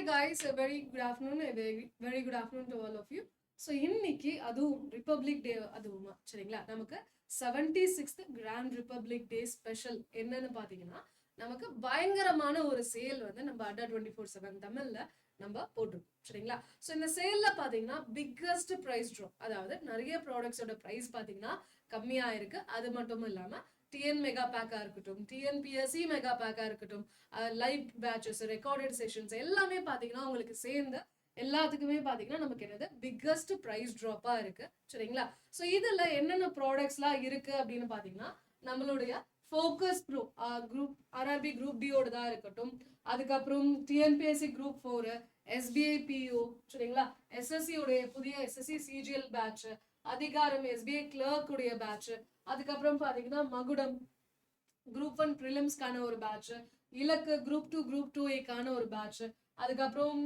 Hi guys very good afternoon very very good afternoon to all of you so இன்னைக்கு அதுவும் republic day அதுவுமா சரிங்களா? நமக்கு seventy sixth grand republic day special என்னன்னு பார்த்தீங்கன்னா நமக்கு பயங்கரமான ஒரு சேல் வந்து நம்ம அடா டுவெண்ட்டி ஃபோர் செவன் தமிழில் நம்ம போட்டிருக்கோம் சரிங்களா? ஸோ இந்த சேல்ல பார்த்தீங்கன்னா பிக்கஸ்ட் ப்ரைஸ் ட்ரோ அதாவது நிறைய ப்ராடக்ட்ஸோட ப்ரைஸ் பார்த்தீங்கன்னா கம்மியாக இருக்கு. அது மட்டும் இல்லாமல் டிஎன் மெகா பேக்கா இருக்கட்டும் டிஎன்பிஎஸ்சி மெகா பேக்கா இருக்கட்டும் லைவ் பேட்சஸ் ரெக்கார்டட் செஷன்ஸ் எல்லாமே பார்த்தீங்கன்னா உங்களுக்கு சேர்ந்து எல்லாத்துக்குமே பார்த்தீங்கன்னா நமக்கு என்னது? பிக்கஸ்ட் ப்ரைஸ் ட்ராப்பாக இருக்கு. சரிங்களா? ஸோ இதில் என்னென்ன ப்ராடக்ட்ஸ்லாம் இருக்கு அப்படின்னு பார்த்தீங்கன்னா நம்மளுடைய focus Bru group RRB group டியோட தான் இருக்கட்டும். அதுக்கப்புறம் TNPSC group four SBI PO சரிங்களா? எஸ்எஸ்சியோடைய புதிய எஸ்எஸ்சி சிஜிஎல் பேட்ச் அதிகாரம் எஸ்பிஐ கிளர்க் உடைய பேட்ச் அதுக்கப்புறம் பாத்தீங்கன்னா மகுடம் குரூப் ஒன் ப்ரிலிம்ஸ்க்கான ஒரு பேட்ச் இலக்கு குரூப் டூ குரூப் டூ ஏக்கான ஒரு பேட்ச் அதுக்கப்புறம்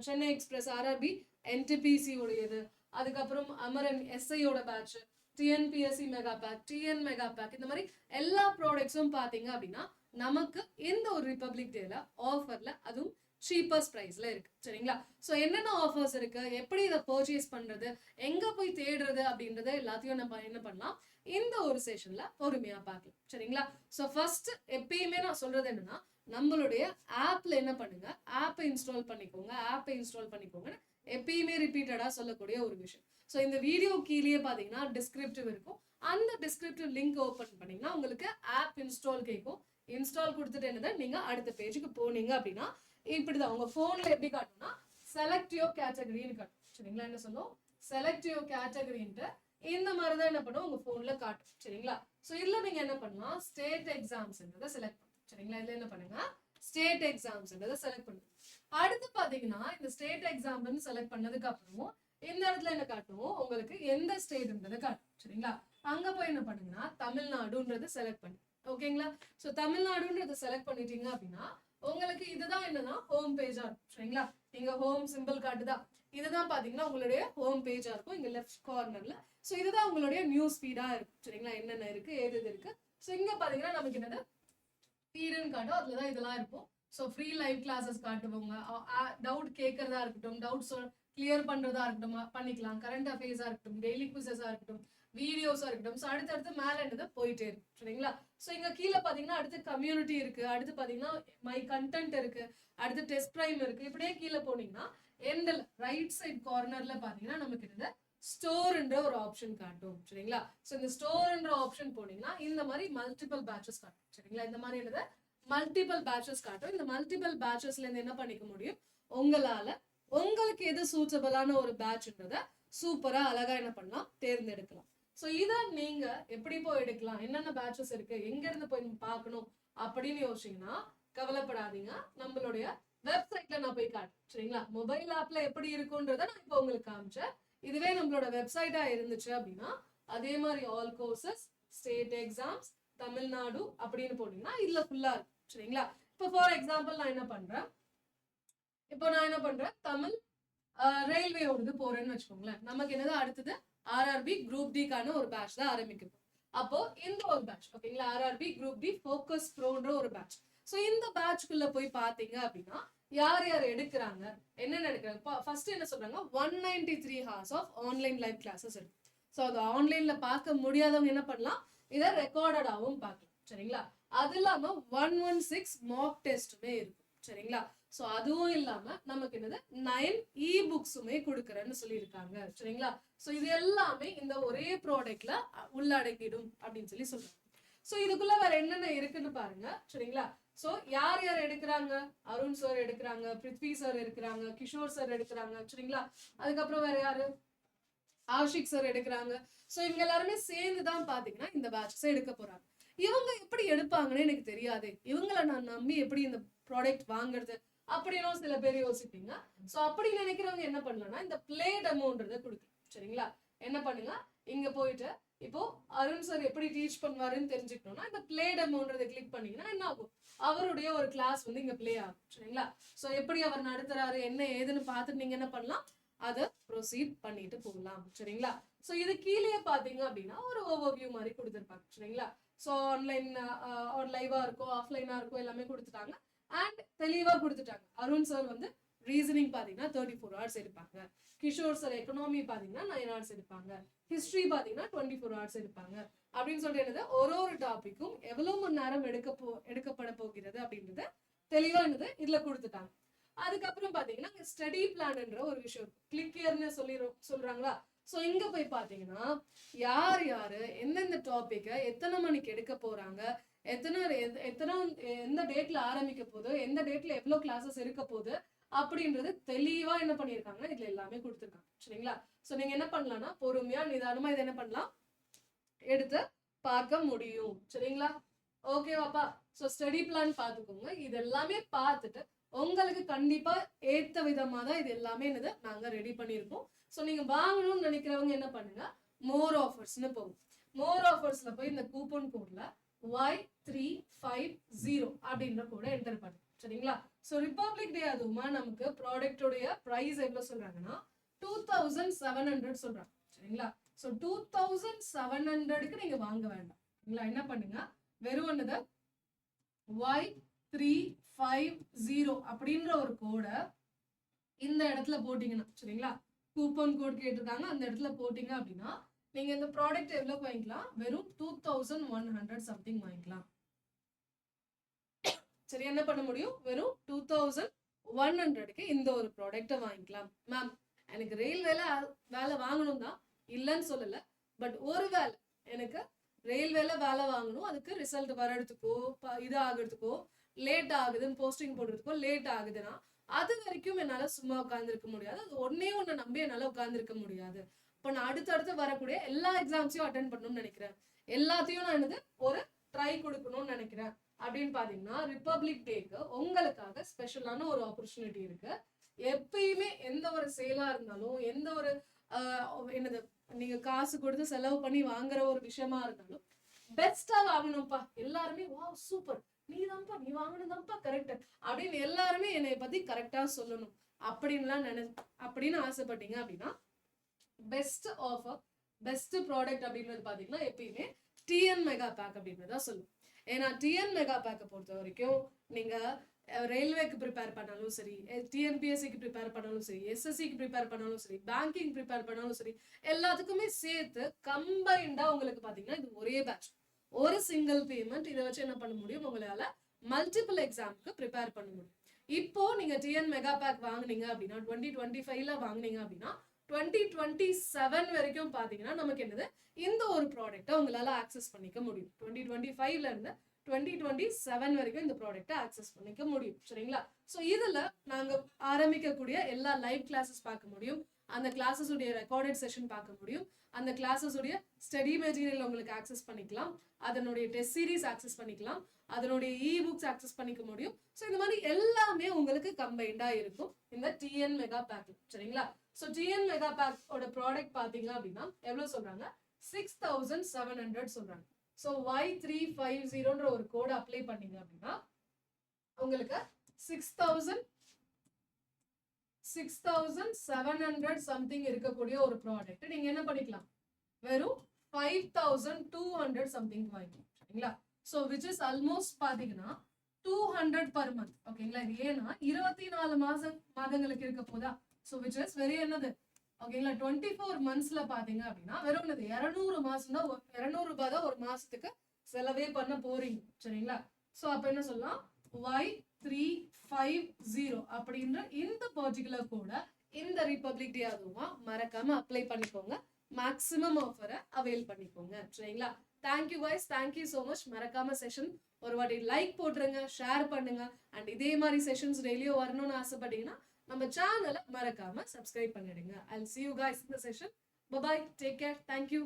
சென்னை எக்ஸ்பிரஸ் ஆர்ஆர்பி என்டிபிசி உடையது. அதுக்கப்புறம் Amaran எஸ்ஐயோட batch TNPSC mega pack TN mega pack இந்த மாதிரி எல்லா ப்ராடக்ட்ஸும் பாத்தீங்க அப்படின்னா நமக்கு இந்த ஒரு ரிப்பப்ளிக் டேல ஆஃபர்ல அதுவும் சீப்பஸ்ட் ப்ரைஸ்ல இருக்கு. சரிங்களா? ஸோ என்னென்ன ஆஃபர்ஸ் இருக்கு? எப்படி இதை பர்ச்சேஸ் பண்றது? எங்க போய் தேடுறது? அப்படின்றத எல்லாத்தையும் நம்ம என்ன பண்ணலாம்? இந்த ஒரு செஷன்ல பொறுமையா பார்க்கலாம். சரிங்களா? ஸோ ஃபர்ஸ்ட் எப்பயுமே நான் சொல்றது என்னன்னா நம்மளுடைய ஆப்ல என்ன பண்ணுங்க? ஆப்பை இன்ஸ்டால் பண்ணிக்கோங்க. ஆப்பை இன்ஸ்டால் பண்ணிக்கோங்க எப்பயுமே ரிப்பீட்டடா சொல்லக்கூடிய ஒரு விஷயம். ஸோ இந்த வீடியோ கீழேயே பார்த்தீங்கன்னா டிஸ்கிரிப்டிவ் இருக்கும். அந்த டிஸ்கிரிப்டிவ் லிங்க் ஓப்பன் பண்ணீங்கன்னா உங்களுக்கு ஆப் இன்ஸ்டால் கேட்கும். இன்ஸ்டால் கொடுத்துட்டு என்னதான் நீங்க அடுத்த பேஜுக்கு போனீங்க அப்படின்னா இப்படிதான். உங்க போன்ல எப்படி காட்டும்னா செலக்ட் யோர் கேட்டகரின்னு காட்டும். சரிங்களா? என்ன சொல்லும்? செலக்ட் யோர் கேட்டகரின்ட்டு இந்த மாதிரி தான் என்ன பண்ணும்? உங்க போன்ல காட்டும். சரிங்களா? ஸோ இதுல நீங்க என்ன பண்ணலாம்? ஸ்டேட் எக்ஸாம்ஸ்ன்றதை செலக்ட் பண்ணும் சரிங்களா? இதுல என்ன பண்ணுங்க? ஸ்டேட் எக்ஸாம்ஸ்ன்றதை செலக்ட் பண்ணும் அடுத்து பாத்தீங்கன்னா இந்த ஸ்டேட் எக்ஸாம்னு செலக்ட் பண்ணதுக்கு அப்புறமும் இந்த இடத்துல என்ன காட்டும்? உங்களுக்கு எந்த ஸ்டேட்ன்றதை காட்டும். சரிங்களா? அங்க போய் என்ன பண்ணுங்கன்னா தமிழ்நாடுன்றதை செலக்ட் பண்ணு. ஓகேங்களா ஸோ தமிழ்நாடுன்றதை செலக்ட் பண்ணிட்டீங்க அப்படின்னா உங்களுக்கு இதுதான் என்னன்னா ஹோம் பேஜா இருக்கும் சரிங்களா? இங்க ஹோம் சிம்பிள் காட்டுதா இதுதான் பாத்தீங்கன்னா உங்களுடைய ஹோம் பேஜா இருக்கும் இங்க லெஃப்ட் கார்னர்ல ஸோ இதுதான் உங்களுடைய நியூஸ் ஃபீடா இருக்கும் சரிங்களா? என்னென்ன இருக்கு ஏது இது இருக்கு? ஸோ இங்க பாத்தீங்கன்னா நமக்கு என்னது? ஃபீடுன்னு காட்டும் அதுலதான் இதெல்லாம் இருக்கும். ஸோ ஃப்ரீ லைவ் கிளாஸஸ் காட்டுவாங்க. டவுட் கேட்கறதா இருக்கட்டும் டவுட்ஸ் கிளியர் பண்றதா இருக்கட்டும் பண்ணிக்கலாம். கரண்ட் அஃபேர்ஸா இருக்கட்டும் டெய்லி குவிசஸா இருக்கட்டும். வீடியோஸா இருக்கட்டும். ஸோ அடுத்தடுத்து மேல என்னது போயிட்டே இருக்கும் சரிங்களா? ஸோ இங்க கீழே பாத்தீங்கன்னா அடுத்து கம்யூனிட்டி இருக்கு. அடுத்து பாத்தீங்கன்னா மை கண்டென்ட் இருக்கு. அடுத்து டெஸ்ட் பிரைம் இருக்கு. இப்படியே கீழே போனீங்கன்னா எண்டில் ரைட் சைட் கார்னர்ல பாத்தீங்கன்னா நமக்கு என்னது ஸ்டோர்ன்ற ஒரு ஆப்ஷன் காட்டும். சரிங்களா? ஸோ இந்த ஸ்டோர்ன்ற ஆப்ஷன் போனீங்கன்னா இந்த மாதிரி மல்டிபிள் பேட்சஸ் காட்டும். சரிங்களா? இந்த மாதிரி என்னது? மல்டிபிள் பேட்சஸ் காட்டும். இந்த மல்டிபிள் பேட்சஸ்ல இருந்து என்ன பண்ணிக்க முடியும்? உங்களால உங்களுக்கு எது சூட்டபிளான ஒரு பேட்ச்ன்றத சூப்பரா அழகா என்ன பண்ணலாம்? தேர்ந்தெடுக்கலாம். ஸோ இதை நீங்க எப்படி போய் எடுக்கலாம்? என்னென்ன பேட்சஸ் இருக்கு? எங்க இருந்து போய் பார்க்கணும்? அப்படின்னு யோசிச்சீங்கன்னா கவலைப்படாதீங்க. நம்மளுடைய வெப்சைட்ல நான் போய் காட்டுறேன் சரிங்களா? மொபைல் ஆப்ல எப்படி இருக்குன்றத நான் இப்போ உங்களுக்கு காமிச்சேன். இதுவே நம்மளோட வெப்சைட்டா இருந்துச்சு அப்படின்னா அதே மாதிரி all courses state exams Tamil Nadu அப்படின்னு போனீங்கன்னா இதுல ஃபுல்லா இருக்கும். சரிங்களா? இப்போ ஃபார் எக்ஸாம்பிள் நான் என்ன பண்றேன்? இப்போ நான் என்ன பண்றேன்? தமிழ் ரயில்வே ரயில்வேயோடது போறேன்னு வச்சுக்கோங்களேன். நமக்கு என்னது அடுத்தது? ஆர்ஆர்பி குரூப் டிக்கான ஒரு பேட்ச் தான் ஆரம்பிக்குது. அப்போ இந்த ஒரு பேட்ச் ஓகேங்களா ஆர்ஆர்பி குரூப் டி ஃபோக்கஸ் ப்ரோன்ற ஒரு பேட்ச் ஸோ இந்த பேட்ச்க்குள்ள போய் பாத்தீங்க அப்படின்னா யார் யார் எடுக்கிறாங்க? என்னென்ன எடுக்கிறாங்க ஃபர்ஸ்ட் என்ன சொல்றாங்க? One ninety three hours of online live classes இருக்கு. ஸோ அது ஆன்லைன்ல பார்க்க முடியாதவங்க என்ன பண்ணலாம்? இதை ரெக்கார்டடாகவும் பார்க்கலாம். சரிங்களா? அது இல்லாம ஒன் ஒன் சிக்ஸ் மாக் டெஸ்ட்டுமே இருக்கும். சரிங்களா? ஸோ அதுவும் இல்லாம நமக்கு என்னது? நைன் இ புக்ஸுமே கொடுக்குறேன்னு சொல்லியிருக்காங்க. சரிங்களா? ஸோ இது எல்லாமே இந்த ஒரே ப்ராடக்ட்ல உள்ளடக்கிடும் அப்படின்னு சொல்லி சொல்றாங்க. ஸோ இதுக்குள்ள வேற என்னென்ன இருக்குன்னு பாருங்க. சரிங்களா? ஸோ யார் யார் எடுக்கிறாங்க? அருண் சார் எடுக்கிறாங்க பிருத்வி சார் எடுக்கிறாங்க கிஷோர் சார் எடுக்கிறாங்க. சரிங்களா? அதுக்கப்புறம் வேற யாரு? ஆஷிக் சார் எடுக்கிறாங்க. ஸோ இவங்க எல்லாருமே சேர்ந்து தான் பாத்தீங்கன்னா இந்த பேட்சஸ் எடுக்க போறாங்க. இவங்க எப்படி எடுப்பாங்கன்னு எனக்கு தெரியாது. இவங்களை நான் நம்பி எப்படி இந்த ப்ராடக்ட் வாங்குறது? அப்படின்னும் சில பேர் யோசிப்பீங்க. ஸோ அப்படி நினைக்கிறவங்க என்ன பண்ணலாம்னா இந்த பிளே டெமோன்றதை கொடுக்கலாம். சரிங்களா? என்ன பண்ணுங்க? இங்க போயிட்டு இப்போ அருண் சார் எப்படி டீச் பண்ணுவாருன்னு தெரிஞ்சுக்கணும்னா இந்த பிளே டெமோன்றதை கிளிக் பண்ணீங்கன்னா என்ன ஆகும்? அவருடைய ஒரு கிளாஸ் வந்து இங்க ப்ளே ஆகும். சரிங்களா? ஸோ எப்படி அவர் நடத்துறாரு என்ன ஏதுன்னு பார்த்துட்டு நீங்க என்ன பண்ணலாம்? அதை ப்ரொசீட் பண்ணிட்டு போகலாம். சரிங்களா? ஸோ இது கீழே பார்த்தீங்க அப்படின்னா ஒரு ஓவர்வியூ மாதிரி கொடுத்துருப்பாங்க. சரிங்களா? ஸோ ஆன்லைன் லைவா இருக்கும் ஆஃப்லைனா இருக்கோ எல்லாமே கொடுத்துட்டாங்க. அண்ட் தெளிவா கொடுத்துட்டாங்க. அருண் சார் வந்து ரீசனிங் பார்த்தீங்கன்னா தேர்ட்டி ஃபோர் ஹவர்ஸ் எடுப்பாங்க. கிஷோர் சார் எக்கனாமி பார்த்தீங்கன்னா நைன் ஹவர்ஸ் எடுப்பாங்க. ஹிஸ்ட்ரி பார்த்தீங்கன்னா டுவெண்ட்டி ஃபோர் ஹவர்ஸ் எடுப்பாங்க. அப்படின்னு சொல்லிட்டு என்னது? ஒரு ஒரு டாபிக்கும் எவ்வளவு மணி நேரம் எடுக்க போ எடுக்கப்பட போகிறது அப்படின்றத தெளிவானது இதுல கொடுத்துட்டாங்க. அதுக்கப்புறம் பாத்தீங்கன்னா ஸ்டடி பிளான்ன்ற ஒரு விஷயம் கிளிக் இயர்னு சொல்லி சொல்றாங்களா? சோ இங்க போய் பாத்தீங்கன்னா யார் யாரு எந்தெந்த டாப்பிக்கை எத்தனை மணிக்கு எடுக்க போறாங்க எத்தனை எத்தனை எந்த டேட்ல ஆரம்பிக்க போகுது எந்த டேட்ல எவ்வளோ கிளாஸஸ் இருக்க போகுது அப்படின்றது தெளிவா என்ன பண்ணிருக்காங்க இதுல எல்லாமே கொடுத்துருக்காங்க. சரிங்களா? சோ நீங்க என்ன பண்ணலாம்னா பொறுமையா நிதானமா இதை என்ன பண்ணலாம்? எடுத்து பார்க்க முடியும். சரிங்களா? ஓகேவாப்பா ஸோ ஸ்டடி பிளான் பார்த்துக்கோங்க. இது எல்லாமே பார்த்துட்டு உங்களுக்கு கண்டிப்பா ஏத்த விதமா தான் இது எல்லாமே என்னது நாங்க ரெடி பண்ணியிருக்கோம். ஸோ நீங்க வாங்கணும்னு நினைக்கிறவங்க என்ன பண்ணுங்க மோர் ஆஃபர்ஸ்னு போகும். மோர் ஆஃபர்ஸ்ல போய் இந்த கூப்பன் கோட்ல ஒய் த்ரீ ஃபைவ் ஜீரோ அப்படின்ற கூட என்டர் பண்ணு. சரிங்களா? ஸோ ரிப்பப்ளிக் டே அதுவுமா நமக்கு ப்ராடக்டோடைய ப்ரைஸ் எவ்வளோ சொல்றாங்கன்னா டூ தௌசண்ட் செவன் ஹண்ட்ரட் சொல்றாங்க. சரிங்களா? ஸோ டூ தௌசண்ட் செவன் ஹண்ட்ரடுக்கு நீங்க வாங்க வேண்டாம். சரிங்களா? என்ன பண்ணுங்க? வெறும் ஒன்றுதை ஒய் த்ரீ ஃபைவ் ஜீரோ அப்படின்ற ஒரு கோடை இந்த இடத்துல போட்டிங்கன்னா சரிங்களா? கூப்பன் கோட் கேட்டிருக்காங்க. அந்த இடத்துல போட்டிங்க அப்படின்னா நீங்க இந்த ப்ராடக்ட் எவ்வளோ வாங்கிக்கலாம்? வெறும் two thousand one hundred something வாங்கிக்கலாம். சரி என்ன பண்ண முடியும்? வெறும் டூ தௌசண்ட் ஒன் ஹண்ட்ரடுக்கு இந்த ஒரு ப்ராடக்ட்டை வாங்கிக்கலாம். மேம் எனக்கு ரயில்வேல வேலை வாங்கணும் தான் இல்லைன்னு சொல்லலை. பட் ஒரு வேலை எனக்கு ரயில்வேல வேலை வாங்கணும். அதுக்கு ரிசல்ட் வர்றதுக்கோ ப- இது ஆகிறதுக்கோ லேட் ஆகுதுன்னு போஸ்டிங் போடுறதுக்கோ லேட் ஆகுதுன்னா அது வரைக்கும் என்னால் சும்மா உட்காந்துருக்க முடியாது. அது ஒன்னே ஒன்று நம்பி என்னால் உட்காந்துருக்க முடியாது. இப்போ நான் அடுத்தடுத்து வரக்கூடிய எல்லா எக்ஸாம்ஸையும் அட்டன் பண்ணணும்னு நினைக்கிறேன். எல்லாத்தையும் நான் என்னது? ஒரு ட்ரை கொடுக்கணும்னு நினைக்கிறேன். அப்படின்னு பார்த்தீங்கன்னா ரிப்பப்ளிக் டேக்கு உங்களுக்காக ஸ்பெஷலான ஒரு ஆப்பர்ச்சுனிட்டி இருக்கு. எப்பயுமே எந்த ஒரு சேலா இருந்தாலும் எந்த ஒரு என்னது? நீங்க காசு கொடுத்து செலவு பண்ணி வாங்குற ஒரு விஷயமா இருந்தாலும் பெஸ்டா வாங்கணும்ப்பா. எல்லாருமே வா சூப்பர் நீ தான்ப்பா நீ வாங்கணும்தான்ப்பா கரெக்ட் அப்படின்னு எல்லாருமே என்னை பத்தி கரெக்டா சொல்லணும். அப்படின்லாம் நினை அப்படின்னு ஆசைப்பட்டீங்க அப்படின்னா பெஸ்ட் ஆஃபர் பெஸ்ட் ப்ராடக்ட் அப்படின்றது பார்த்தீங்கன்னா எப்பயுமே டிஎன் மெகா பேக் அப்படின்றத சொல்லுவோம். ஏன்னா டிஎன் மெகா பேக்கை பொறுத்த வரைக்கும் நீங்க ரயில்வேக்கு ப்ரிப்பேர் பண்ணாலும் சரி டிஎன்பிஎஸ்சிக்கு ப்ரிப்பேர் பண்ணாலும் சரி எஸ்எஸ்சிக்கு ப்ரிப்பேர் பண்ணாலும் சரி பேங்கிங் ப்ரிப்பேர் பண்ணாலும் சரி எல்லாத்துக்குமே சேர்த்து கம்பைண்டாக உங்களுக்கு பார்த்தீங்கன்னா இது ஒரே பேட்ச் ஒரு சிங்கிள் பேமெண்ட் இதை வச்சு என்ன பண்ண முடியும்? உங்களால மல்டிபிள் எக்ஸாம்க்கு ப்ரிப்பேர் பண்ண முடியும். இப்போ நீங்கள் டிஎன் மெகா பேக் வாங்குனீங்க அப்படின்னா டுவெண்ட்டி டுவெண்ட்டி ஃபைவ்ல வாங்குனீங்க அப்படின்னா டுவெண்ட்டி டுவெண்ட்டி செவன் வரைக்கும் பாத்தீங்கன்னா நமக்கு என்னது? இந்த ஒரு ப்ராடக்ட்டை உங்களால ஆக்சஸ் பண்ணிக்க முடியும். டுவெண்ட்டி டுவெண்ட்டி ஃபைவ்ல இருந்து டுவெண்ட்டி டுவெண்ட்டி செவன் வரைக்கும் இந்த ப்ராடக்ட்டை ஆக்சஸ் பண்ணிக்க முடியும். சரிங்களா? ஸோ இதுல நாங்க ஆரம்பிக்கக்கூடிய எல்லா லைவ் கிளாஸஸ் பார்க்க முடியும். அந்த கிளாஸஸ் உடைய ரெக்கார்டட் செஷன் பார்க்க முடியும். அந்த கிளாஸஸ் உடைய ஸ்டடி மெட்டீரியல் உங்களுக்கு ஆக்சஸ் பண்ணிக்கலாம். அதனுடைய டெஸ்ட் சீரிஸ் ஆக்சஸ் பண்ணிக்கலாம். அதனுடைய இ புக்ஸ் ஆக்சஸ் பண்ணிக்க முடியும். ஸோ இந்த மாதிரி எல்லாமே உங்களுக்கு கம்பைண்டாக இருக்கும். இந்த டிஎன் மெகா பேக் சரிங்களா? ஸோ டிஎன் மெகா பேக்கோட ப்ராடக்ட் பார்த்தீங்க அப்படின்னா எவ்வளோ சொல்கிறாங்க சிக்ஸ் தௌசண்ட் செவன் ஹண்ட்ரட் சொல்கிறாங்க ஸோ ஒய் த்ரீ ஃபைவ் ஜீரோன்ற ஒரு கோடை அப்ளை பண்ணீங்க அப்படின்னா உங்களுக்கு six thousand six thousand seven hundred something இருக்கக்கூடிய ஒரு ப்ராடக்ட் நீங்கள் என்ன பண்ணிக்கலாம்? வெறும் five thousand two hundred something வாங்கிக்கலாம். சரிங்களா? ஸோ விச் இஸ் ஆல்மோஸ்ட் பாத்தீங்கன்னா டூ ஹண்ட்ரட் பர் மந்த் ஓகேங்களா இது ஏன்னா இருபத்தி நாலு மாதம் மாதங்களுக்கு இருக்க போதா? ஸோ விச் இஸ் வெரி என்னது? ஓகேங்களா டுவெண்ட்டி ஃபோர் மந்த்ஸ்ல பாத்தீங்க அப்படின்னா வெறும் என்னது? இரநூறு மாசம் தான் இரநூறு ரூபாய் தான் ஒரு மாசத்துக்கு செலவே பண்ண போறீங்க. சரிங்களா? ஸோ அப்ப என்ன சொல்லலாம்? ஒய் த்ரீ ஃபைவ் ஜீரோ அப்படின்ற இந்த பர்டிகுலர் கூட இந்த ரிப்பப்ளிக் டே அதுவும் மறக்காம அப்ளை பண்ணிக்கோங்க. மேக்ஸிமம் ஆஃபரை அவைல் பண்ணிக்கோங்க. சரிங்களா? Thank you guys. Thank you so much மறக்காம செஷன் ஒரு வாட்டி லைக் போட்டுருங்க ஷேர் பண்ணுங்க. அண்ட் இதே மாதிரி செஷன்ஸ் டெய்லியும் வரணும்னு ஆசைப்பட்டீங்கன்னா நம்ம சேனலை மறக்காம சப்ஸ்கிரைப் பண்ணிடுங்க. ஐ சி யூ காய்ஸ் இந்த session bye bye take care thank you